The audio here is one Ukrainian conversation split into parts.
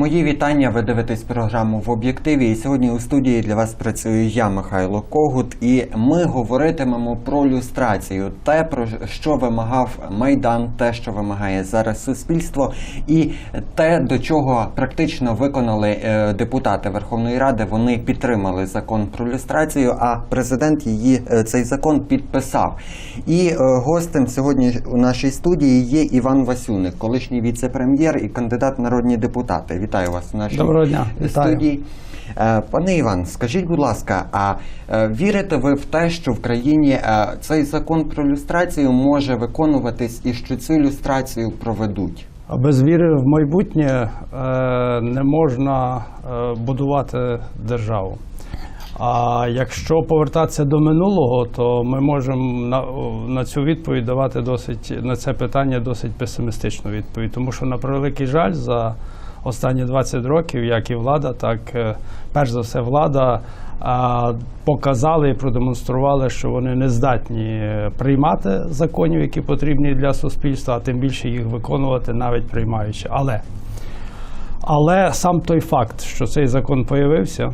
Мої вітання. Ви дивитесь програму в об'єктиві. І сьогодні у студії для вас працюю я, Михайло Когут, і ми говоритимемо про люстрацію, те про що вимагав майдан, те, що вимагає зараз суспільство, і те, до чого практично виконали е, депутати Верховної Ради. Вони підтримали закон про люстрацію. А президент її е, цей закон підписав. І е, гостем сьогодні у нашій студії є Іван Васюник, колишній віце-прем'єр і кандидат народні депутати. Вітаю вас у нашій Доброго дня. Студії. Е, Пане Іван, скажіть, будь ласка, а е, вірите ви в те, що в країні е, цей закон про люстрацію може виконуватись і що цю люстрацію проведуть? А Без віри в майбутнє не можна будувати державу. А якщо повертатися до минулого, то ми можемо на, на цю відповідь давати досить на це питання досить песимістичну відповідь. Тому що, на превеликий жаль, за останні 20 років, як і влада, так е, перш за все влада показали і продемонстрували, що вони не здатні е, приймати законів, які потрібні для суспільства, а тим більше їх виконувати, навіть приймаючи. Але але сам той факт, що цей закон появився,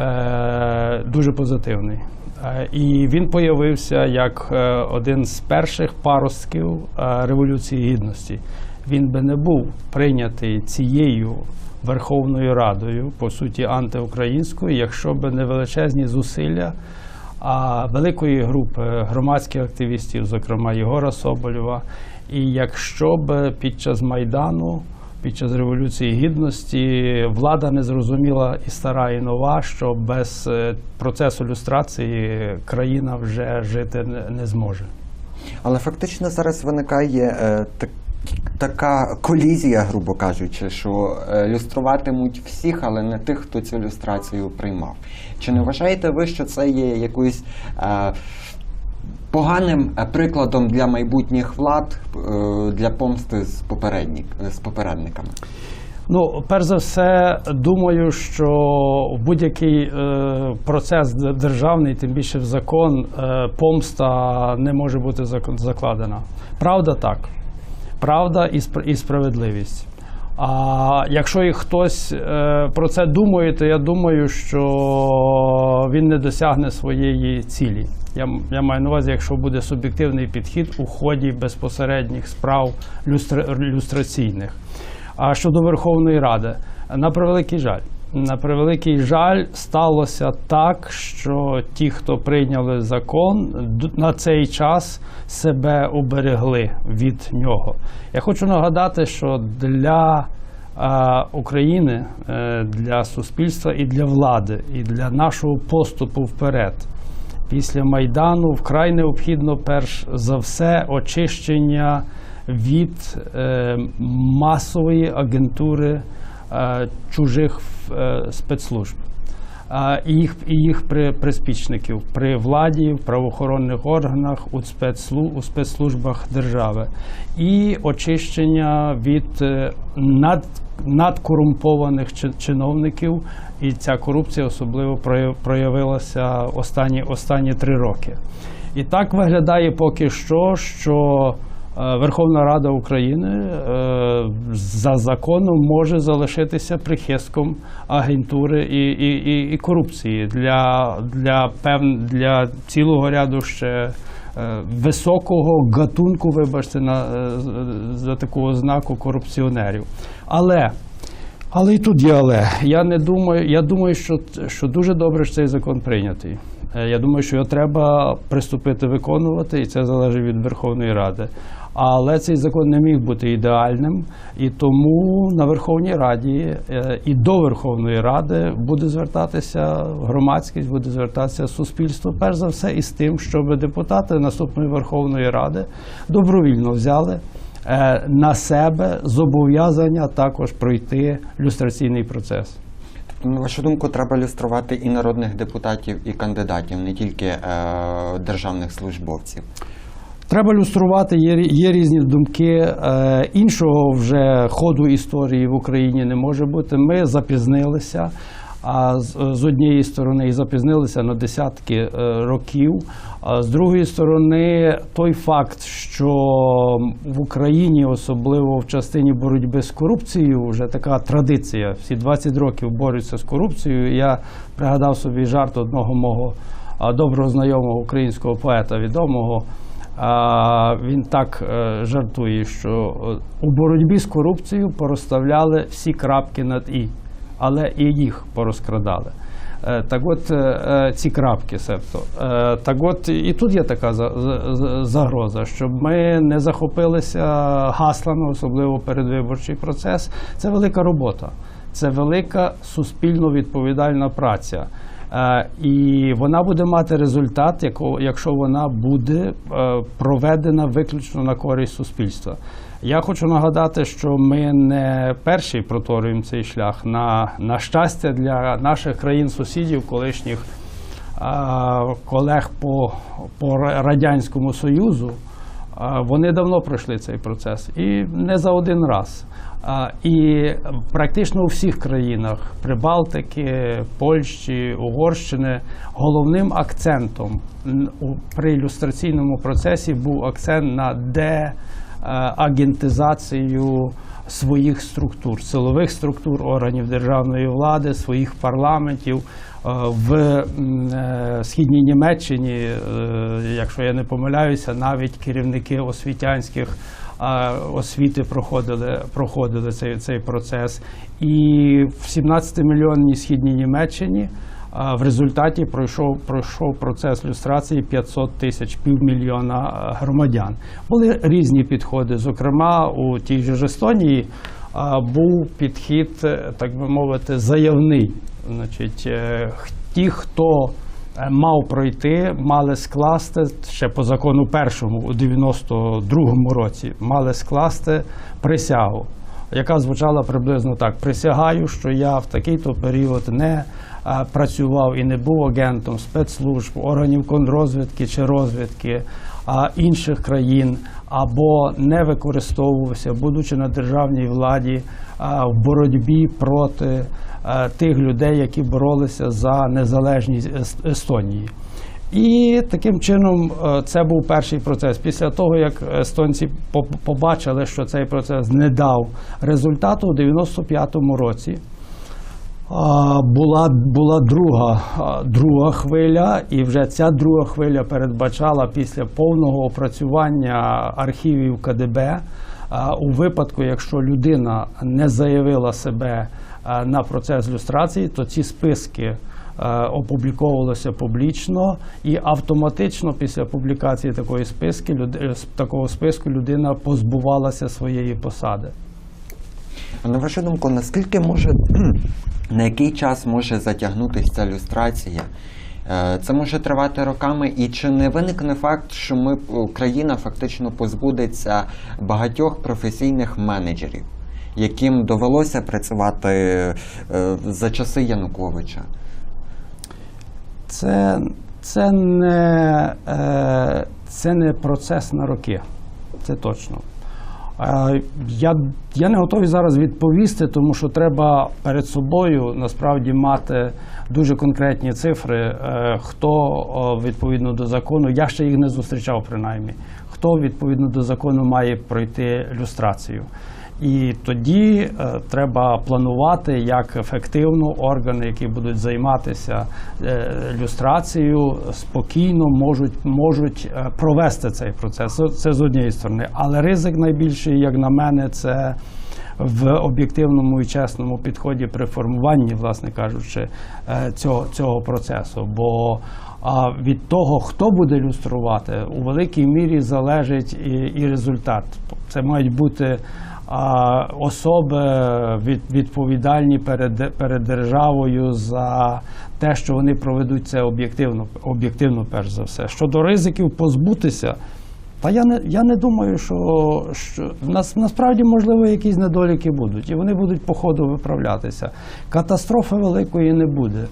е, дуже позитивний. Е, І він появився як е, один з перших паростків е, Революції Гідності. Він би не був прийнятий цією Верховною Радою, по суті, антиукраїнською, якщо б не величезні зусилля а великої групи громадських активістів, зокрема Єгора Соболєва. І якщо б під час Майдану, під час Революції Гідності влада не зрозуміла і стара, і нова, що без е, процесу люстрації країна вже жити не- зможе. Але фактично зараз виникає е, так, така колізія, грубо кажучи, що е, люструватимуть всіх, але не тих, хто цю люстрацію приймав. Чи не вважаєте ви, що це є якоюсь е, поганим е, прикладом для майбутніх влад для помсти з, попередник, з попередниками? Ну, перш за все, думаю, що будь-який е, процес державний, тим більше в закон, е, помста не може бути зак- закладена. Правда так. Правда і, і справедливість. А якщо і хтось е, про це думає, то я думаю, що він не досягне своєї цілі. Я, я маю на увазі, якщо буде суб'єктивний підхід у ході безпосередніх справ люстра, люстраційних. А щодо Верховної Ради, на превеликий жаль. На превеликий жаль, сталося так, що ті, хто прийняли закон, на цей час себе уберегли від нього. Я хочу нагадати, що для України, е, для суспільства і для влади, і для нашого поступу вперед після Майдану вкрай необхідно перш за все очищення від е, масової агентури е, чужих спецслужб. е, І їх, і їх при, приспічників при владі, в правоохоронних органах, у, спецслу, у спецслужбах держави, і очищення від е, над, надкорумпованих чиновників. І ця корупція особливо проявилася останні, останні три роки. І так виглядає поки що, що Верховна Рада України е, за законом може залишитися прихистком агентури і, і, і, і корупції для, для, пев, для цілого ряду ще е, високого гатунку, вибачте, на, е, за таку ознаку корупціонерів. Але але і тут є але. Я не думаю, я думаю, що, що дуже добре, що цей закон прийнятий. Е, Я думаю, що його треба приступити виконувати, і це залежить від Верховної Ради. Але цей закон не міг бути ідеальним, і тому на Верховній Раді е, і до Верховної Ради буде звертатися громадськість, буде звертатися суспільство, перш за все, із тим, щоб депутати наступної Верховної Ради добровільно взяли е, на себе зобов'язання також пройти люстраційний процес. Тобто, на вашу думку, треба люструвати і народних депутатів, і кандидатів, не тільки е, державних службовців. Треба люструвати, є, є різні думки. Е, іншого вже ходу історії в Україні не може бути. Ми запізнилися. А з, з однієї сторони і запізнилися на десятки е, років. А з другої сторони, той факт, що в Україні, особливо в частині боротьби з корупцією, вже така традиція. Всі 20 років борються з корупцією. Я пригадав собі жарт одного мого доброго знайомого українського поета, відомого. А, Він так е, жартує, що е, у боротьбі з корупцією порозставляли всі крапки над і, але і їх порозкрадали. Е, Так от ці крапки, себто. Так от і тут є така за- за- за- загроза, щоб ми не захопилися гаслами, особливо передвиборчий процес. Це велика робота, це велика суспільно відповідальна праця. Е, І вона буде мати результат, якщо вона буде е, проведена виключно на користь суспільства. Я хочу нагадати, що ми не перші проторюємо цей шлях. На, на щастя для наших країн-сусідів, колишніх колег по, по Радянському Союзу, вони давно пройшли цей процес і не за один раз. І практично у всіх країнах Прибалтики, Польщі, Угорщини головним акцентом при ілюстраційному процесі був акцент на де е, своїх структур, силових структур, органів державної влади, своїх парламентів. Е, В е, східній Німеччині, е, якщо я не помиляюся, навіть керівники освітянських освіти проходили, проходили цей, цей процес. І в 17-мільйонній східній Німеччині В результаті пройшов, пройшов процес люстрації 500 тисяч півмільйона громадян. Були різні підходи. Зокрема, у тій же Естонії був підхід, е, так би мовити, заявний. Значить, е, ті, хто е, мав пройти, мали скласти ще по закону першому у 92-му році, мали скласти присягу яка звучала приблизно так: присягаю, що я в такий-то період не працював і не був агентом спецслужб, органів контррозвідки чи розвідки а, інших країн, або не використовувався, будучи на державній владі в боротьбі проти тих людей, які боролися за незалежність Ес- Естонії. І таким чином е, це був перший процес. Після того, як естонці по- побачили, що цей процес не дав результату, у 95-му році була, була друга, друга хвиля, і вже ця друга хвиля передбачала після повного опрацювання архівів КДБ. У випадку, якщо людина не заявила себе на процес люстрації, то ці списки е, опубліковувалося публічно, і автоматично після публікації такої списки з такого списку людина позбувалася своєї посади. На вашу думку, наскільки може на який час може затягнутися ця люстрація? Е, Це може тривати роками, і чи не виникне факт, що ми Україна фактично позбудеться багатьох професійних менеджерів, яким довелося працювати е, за часи Януковича? Це, це, не, е, це не процес на роки, це точно. Е, я, я не готовий зараз відповісти, тому що треба перед собою насправді мати дуже конкретні цифри, е, хто відповідно до закону, я ще їх не зустрічав принаймні, хто відповідно до закону має пройти люстрацію. І тоді е, треба планувати, як ефективно органи, які будуть займатися е, люстрацією, спокійно можуть, можуть е, провести цей процес. Це- з однієї сторони. Але ризик найбільший, як на мене, це в об'єктивному і чесному підході при формуванні, власне кажучи, цього, цього процесу. Бо від того, хто буде люструвати, у великій мірі залежить і, і результат. Це мають бути а, особи від, відповідальні перед, перед державою за те, що вони проведуть це об'єктивно, об'єктивно, перш за все. Щодо ризиків позбутися. Та я не, я не думаю, що, що нас, насправді, можливо, якісь недоліки будуть, і вони будуть по ходу виправлятися. Катастрофи великої не буде.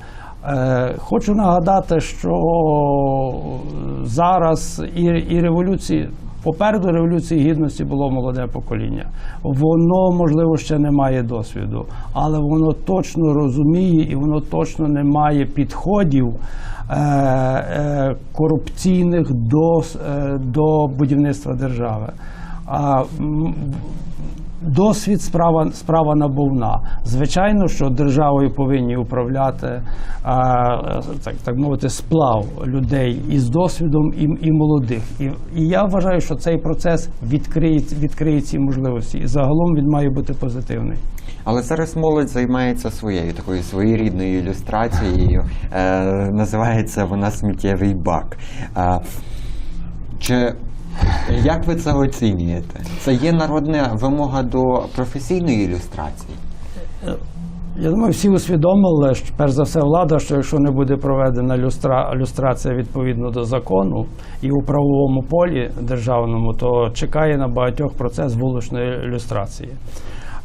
Е, хочу нагадати, що зараз і, і революції, Попереду революції гідності було молоде покоління. Воно, можливо, ще не має досвіду, але воно точно розуміє і воно точно не має підходів е, е, корупційних до, е, до будівництва держави. А, Досвід справа, справа набувна. Звичайно, що державою повинні управляти так, так мовити сплав людей із досвідом і, і молодих. І, і я вважаю, що цей процес відкриє, відкриє ці можливості. І загалом він має бути позитивний. Але зараз молодь займається своєю такою своєрідною ілюстрацією. Е, називається вона сміттєвий бак. Е, чи як ви це оцінюєте? Це є народна вимога до професійної ілюстрації? Я думаю, всі усвідомили, що перш за все влада, що якщо не буде проведена люстра, люстрація відповідно до закону і у правовому полі державному, то чекає на багатьох процес вуличної люстрації.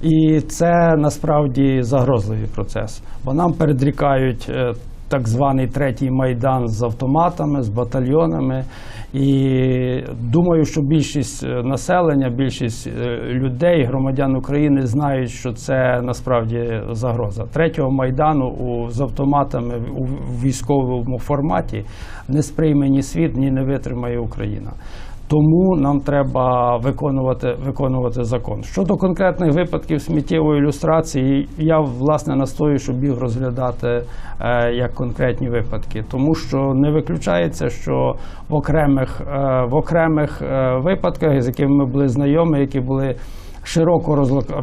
І це насправді загрозливий процес, бо нам передрікають е, так званий третій майдан з автоматами, з батальйонами. І думаю, що більшість е, населення, більшість е, людей, громадян України знають, що це насправді загроза. Третього майдану у, з автоматами у військовому форматі не сприйме ні світ, ні не витримає Україна. Тому нам треба виконувати, виконувати закон. Щодо конкретних випадків сміттєвої ілюстрації, я власне настою, щоб їх розглядати е, як конкретні випадки, тому що не виключається, що в окремих, е, в окремих е, випадках, з якими ми були знайомі, які були широко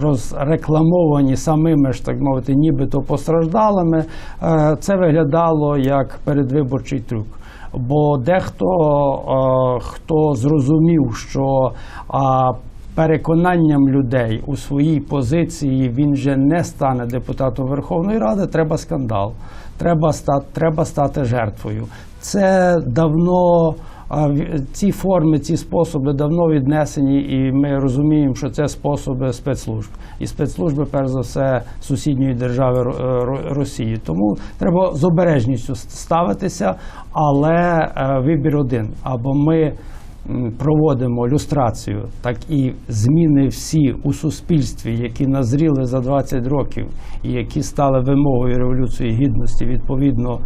розрекламовані самими ж так мовити, нібито постраждалими, е, це виглядало як передвиборчий трюк. Бо дехто е, хто зрозумів, що переконанням людей у своїй позиції він вже не стане депутатом Верховної Ради, треба скандал, треба стати, треба стати жертвою. Це давно ці форми, ці способи давно віднесені, і ми розуміємо, що це способи спецслужб. І спецслужби, перш за все, сусідньої держави е, Ро- Росії. Тому треба з обережністю ставитися, але е, вибір один. Або ми проводимо люстрацію, так і зміни всі у суспільстві, які назріли за 20 років і які стали вимогою революції гідності відповідно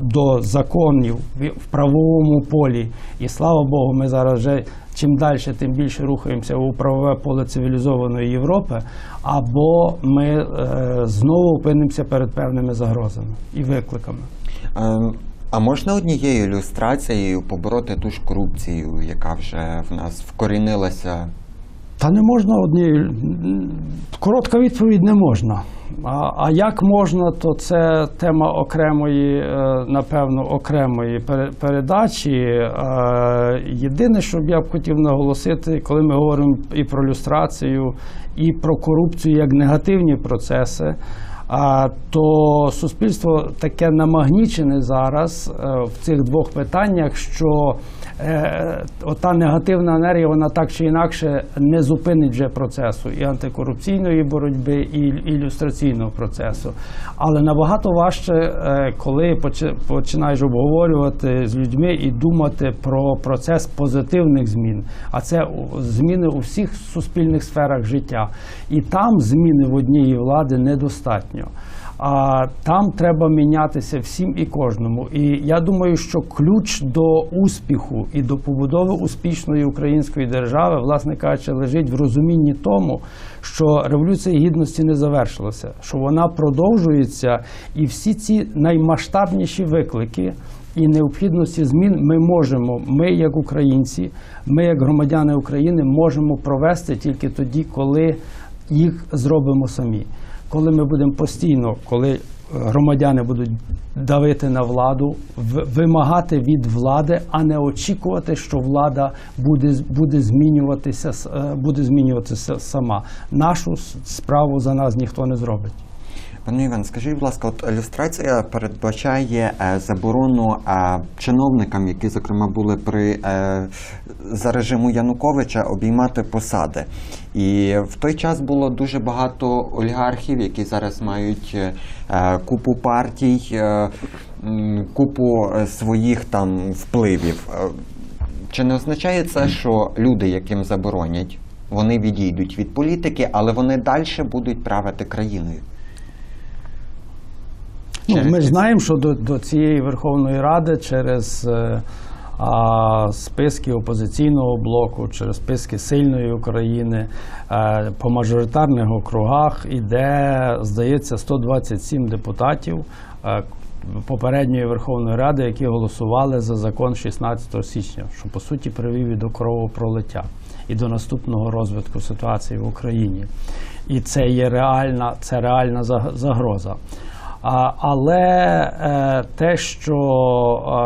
до законів в- правовому полі. І слава Богу, ми зараз вже чим далі, тим більше рухаємося у правове поле цивілізованої Європи, або ми е, знову опинимося перед певними загрозами і викликами. А можна однією ілюстрацією побороти ту ж корупцію, яка вже в нас вкорінилася? Та не можна однією. Коротка відповідь не можна. А, а як можна, то це тема окремої, е, напевно, окремої пере- передачі. Е, Єдине, що я б хотів наголосити, коли ми говоримо і про люстрацію, і про корупцію як негативні процеси. То суспільство таке намагнічене зараз е, в цих двох питаннях, що ота негативна енергія, вона так чи інакше не зупинить вже процесу і антикорупційної боротьби, і ілюстраційного процесу. Але набагато важче, е, коли починаєш обговорювати з людьми і думати про процес позитивних змін. А це зміни у всіх суспільних сферах життя. І там зміни в одній влади недостатньо. А там треба мінятися всім і кожному. І я думаю, що ключ до успіху і до побудови успішної української держави, власне кажучи, лежить в розумінні тому, що революція гідності не завершилася, що вона продовжується, і всі ці наймасштабніші виклики. І необхідності змін ми можемо, ми як українці, ми як громадяни України можемо провести тільки тоді, коли їх зробимо самі. Коли ми будемо постійно, коли е, громадяни будуть давити на владу, вимагати від влади, а не очікувати, що влада буде, буде змінюватися, е, буде змінюватися сама. Нашу справу за нас ніхто не зробить. Пане Іван, скажіть, будь ласка, от ілюстрація передбачає е, заборону е, чиновникам, які, зокрема, були при е, за режиму Януковича, обіймати посади. І в той час було дуже багато олігархів, які зараз мають купу партій, купу своїх там впливів. Чи не означає це, що люди, яким заборонять, вони відійдуть від політики, але вони далі будуть правити країною? Ну, ми ж знаємо, що до, до цієї Верховної Ради через е, а, списки опозиційного блоку, через списки сильної України е, по мажоритарних округах іде, здається, 127 депутатів е, попередньої Верховної Ради, які голосували за закон 16 січня, що по суті привів і до кровопролиття і до наступного розвитку ситуації в Україні. І це є реальна, це реальна заг- загроза. Але е, те, що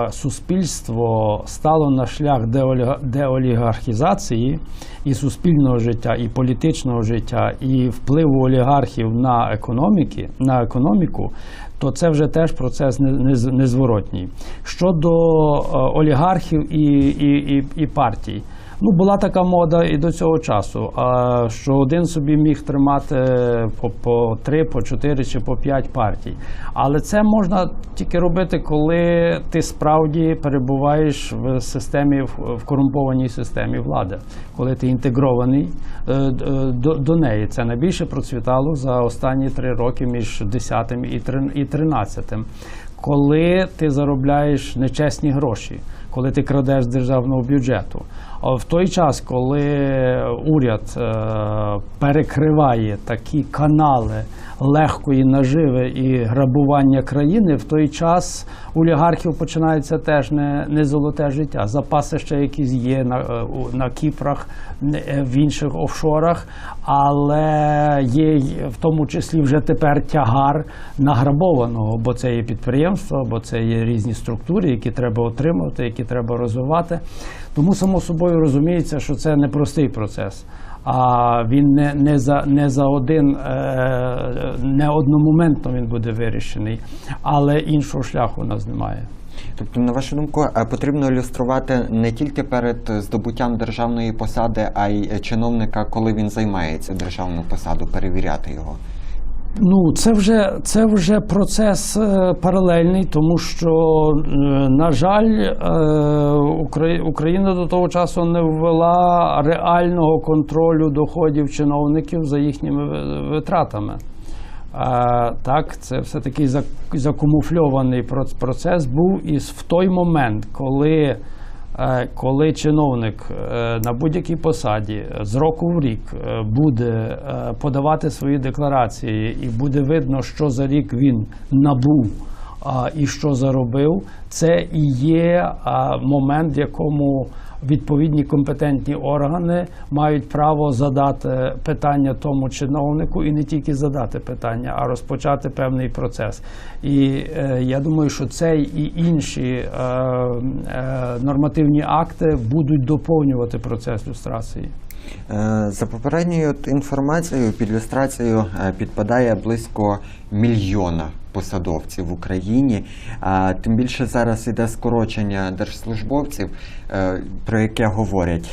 е, суспільство стало на шлях деоліга- деолігархізації і суспільного життя, і політичного життя, і впливу олігархів на економіки, на економіку, то це вже теж процес не- не- незворотній. Щодо е, олігархів і, і, і, і партій. Ну, була така мода і до цього часу, що один собі міг тримати по, по 3, по 4 чи по 5 партій. Але це можна тільки робити, коли ти справді перебуваєш в системі, в корумпованій системі влади, коли ти інтегрований е, е, до, до неї. Це найбільше процвітало за останні три роки між 10 і трин- і 13 коли ти заробляєш нечесні гроші, коли ти крадеш з державного бюджету. В той час, коли уряд е, перекриває такі канали легкої наживи і грабування країни, в той час олігархів починається теж не, не золоте життя. Запаси ще якісь є на, е, на Кіпрах, е, в інших офшорах, але є в тому числі вже тепер тягар награбованого, бо це є підприємство, бо це є різні структури, які треба отримувати, які треба розвивати. Тому само собою розуміється, що це непростий процес. А він не, не за не за один, е, не одномоментно він буде вирішений, але іншого шляху у нас немає. Тобто, на вашу думку, е, потрібно ілюструвати не тільки перед здобуттям державної посади, а й чиновника, коли він займається державну посаду, перевіряти його. Ну, це вже це вже процес е, паралельний, тому що, е, на жаль, е, Україна до того часу не ввела реального контролю доходів чиновників за їхніми витратами. Так, це все-таки зак- закамуфльований процес був і в той момент, коли, коли чиновник е, на будь-якій посаді е, з року в рік е, буде е, подавати свої декларації, і буде видно, що за рік він набув і що заробив, це і є момент, в якому відповідні компетентні органи мають право задати питання тому чиновнику і не тільки задати питання, а розпочати певний процес. І е, я думаю, що цей і інші е, е, нормативні акти будуть доповнювати процес люстрації. Е, За попередньою інформацією, під люстрацію е, підпадає близько мільйона посадовців в Україні. А Тим більше зараз іде скорочення держслужбовців, е, про яке говорять.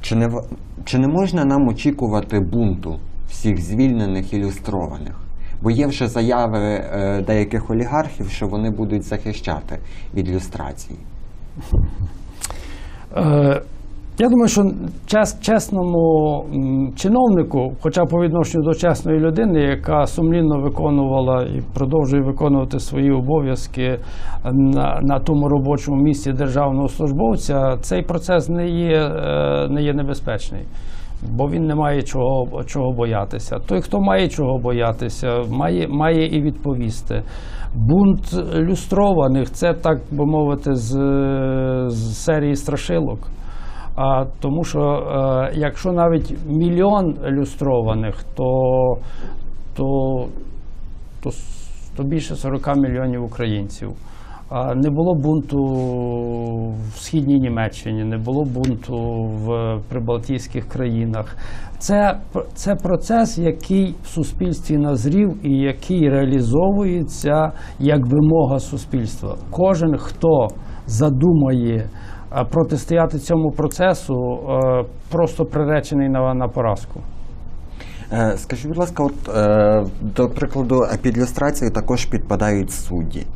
Чи не, чи не можна нам очікувати бунту всіх звільнених ілюстрованих? Бо є вже заяви е, деяких олігархів, що вони будуть захищати від люстрації. Е, Я думаю, що чес, чесному чиновнику, хоча по відношенню до чесної людини, яка сумлінно виконувала і продовжує виконувати свої обов'язки на, на тому робочому місці державного службовця, цей процес не є, е, не є небезпечний. Бо він не має чого, чого боятися. Той, хто має чого боятися, має, має і відповісти. Бунт люстрованих це так би мовити, з, з серії страшилок. А, тому що е, якщо навіть мільйон люстрованих, то, то, то, то більше 40 мільйонів українців. А, не було бунту в східній Німеччині, не було бунту в прибалтійських країнах. Це, це процес, який в суспільстві назрів і який реалізовується як вимога суспільства. Кожен, хто задумає протистояти цьому процесу е, просто приречений на, на поразку. Е, Скажіть, будь ласка, от е, до прикладу, під люстрацію також підпадають судді.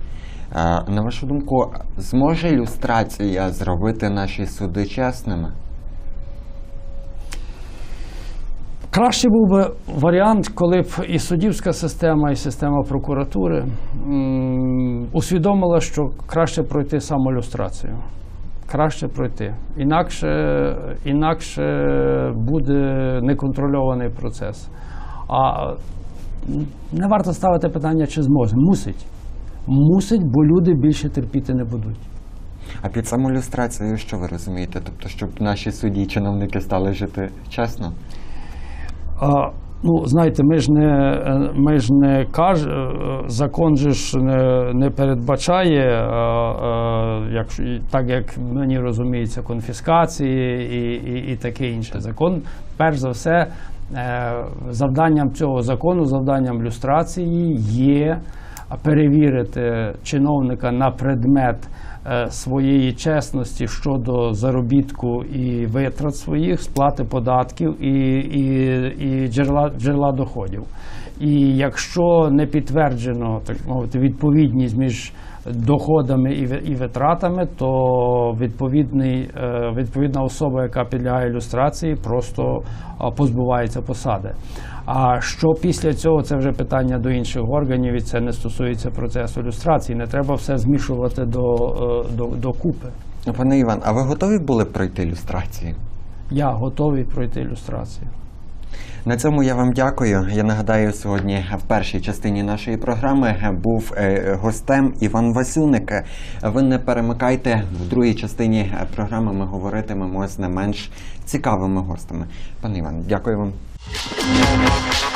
На вашу думку, зможе люстрація зробити наші суди чесними? Краще був би варіант, коли б і суддівська система, і система прокуратури усвідомила, що краще пройти самолюстрацію. Краще пройти. Інакше, інакше буде неконтрольований процес. А не варто ставити питання, чи зможе. Мусить. Мусить, бо люди більше терпіти не будуть. А під самолюстрацією що ви розумієте? Тобто, щоб наші судді і чиновники стали жити чесно? А, ну, знаєте, ми ж не, ми ж не каж, е, закон же ж не, не передбачає, е, е, якщо, так як мені розуміється, конфіскації і, і, і таке інше. Закон, перш за все, завданням цього закону, завданням люстрації є перевірити чиновника на предмет е, своєї чесності щодо заробітку і витрат своїх, сплати податків і, і, і джерела, джерела доходів. І якщо не підтверджено так мовити відповідність між доходами і, і витратами, то відповідний, е, відповідна особа, яка підлягає ілюстрації, просто позбувається посади. А що після цього, це вже питання до інших органів, і це не стосується процесу ілюстрації. Не треба все змішувати до, е, до, до купи. Пане Іван, а ви готові були пройти люстрацію? Я готовий пройти ілюстрацію. На цьому я вам дякую. Я нагадаю, сьогодні в першій частині нашої програми був е, гостем Іван Васюник. Ви не перемикайте в другій частині програми. Ми говоритимемо з не менш цікавими гостями. Пане Іван, дякую вам. Yeah, okay.